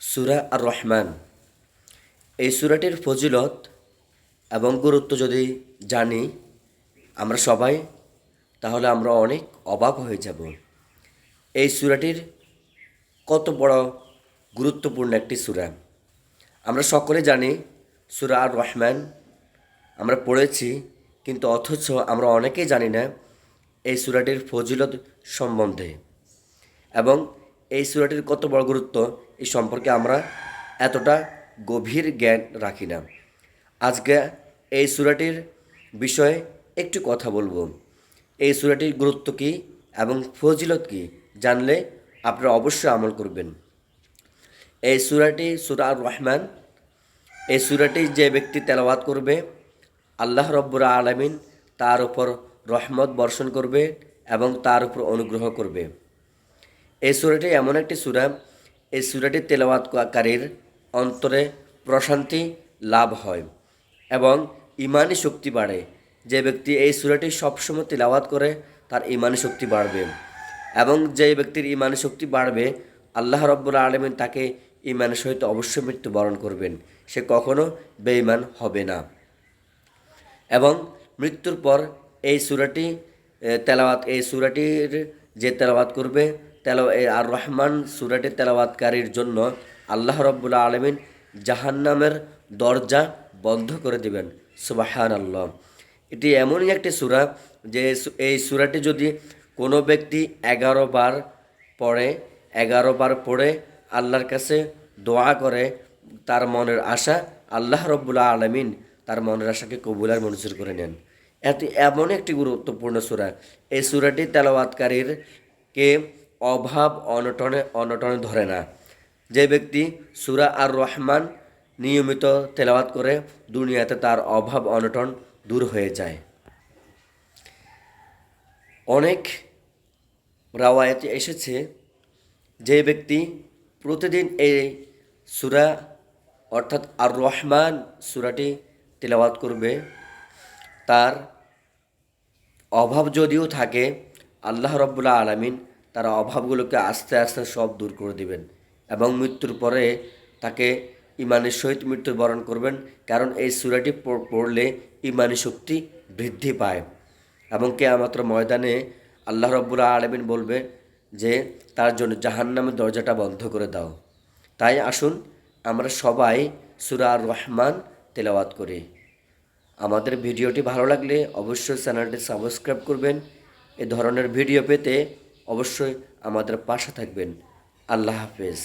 সুরা আর রহমান এই সুরাটির ফজিলত এবং গুরুত্ব যদি জানি আমরা সবাই, তাহলে আমরা অনেক অবাক হয়ে যাব। এই সুরাটির কত বড় গুরুত্বপূর্ণ একটি সুরা। আমরা সকলে জানি সুরা আর রহমান আমরা পড়েছি, কিন্তু অথচ আমরা অনেকেই জানি না এই সুরাটির ফজিলত সম্বন্ধে। এবং এই সুরাটির কত বড় গুরুত্ব? এই সম্পর্কে আমরা এতটা গভীর জ্ঞান রাখি না। আজকে এই সুরাটির বিষয়ে একটু কথা বলব। এই সুরাটির গুরুত্ব কী এবং ফজিলত কী জানলে আপনারা অবশ্যই আমল করবেন। এই সুরাটি সুরা রহমান, এই সুরাটি যে ব্যক্তি তেলাওয়াত করবে, আল্লাহ রব্বুর আলমিন তার উপর রহমত বর্ষণ করবে এবং তার উপর অনুগ্রহ করবে। এই সুরাটি এমন একটি সুরা। এই সুরাটি তেলাওয়াতকারীর অন্তরে প্রশান্তি লাভ হয় এবং ইমানি শক্তি বাড়ে। যে ব্যক্তি এই সুরাটি সবসময় তেলাওয়াত করে, তার ইমানি শক্তি বাড়বে এবং যে ব্যক্তির ইমানি শক্তি বাড়বে, আল্লাহ রব্বুল আলমিন তাকে ইমানের সহিত অবশ্যই মৃত্যুবরণ করবেন। সে কখনো বেঈমান হবে না। এবং মৃত্যুর পর এই সুরাটি তেলাওয়াত, এই সুরাটির যে তেলাওয়াত করবে তেলা আর রহমান সুরাটির তেলাওয়াতকারীর জন্য আল্লাহ রব্বুল্লা আলমিন জাহান্নামের দরজা বন্ধ করে দিবেন। সুবাহান আল্লাহ এটি এমনই একটি সুরা যে এই সুরাটি যদি কোনো ব্যক্তি এগারো বার পড়ে, এগারো বার পড়ে আল্লাহর কাছে দোয়া করে, তার মনের আশা আল্লাহ রব্বুল্লা আলমিন তার মনের আশাকে কবুলার মঞ্জুর করে নেন। এত এমন একটি গুরুত্বপূর্ণ সুরা। এই সুরাটি তেলাওয়াতকারীর কে অভাব, অনটনে অনটনে ধরে না। যে ব্যক্তি সুরা আর রহমান নিয়মিত তেলাওয়াত করে, দুনিয়াতে তার অভাব, অনটন দূর হয়ে যায়। অনেক রাওয়ায়তে এসেছে যে ব্যক্তি প্রতিদিন এই সুরা, অর্থাৎ আর রহমান সুরাটি তেলাওয়াত করবে। তার অভাব যদিও থাকে, আল্লাহ রব্বুল্লাহ আলমিন তার অভাবগুলোকে আস্তে আস্তে সব দূর করে দিবেন এবং মৃত্যুর পরে তাকে ইমানের সহিত মৃত্যুবরণ করবেন, কারণ এই সুরাটি পড়- পড়লে ইমানি শক্তি বৃদ্ধি পায়। এবং কেয়ামাত্র ময়দানে আল্লাহ রব্বুল্লাহ আলমিন বলবে যে, তার জন্য জাহান্নামের দরজাটা বন্ধ করে দাও। তাই আসুন, আমরা সবাই সুরা রহমান তেলাওয়াত করি। আমাদের ভিডিওটি ভালো লাগলে অবশ্যই চ্যানেলটি সাবস্ক্রাইব করবেন। এ ধরনের ভিডিও পেতে অবশ্যই আমাদের পাশে থাকবেন। আল্লাহ হাফেজ।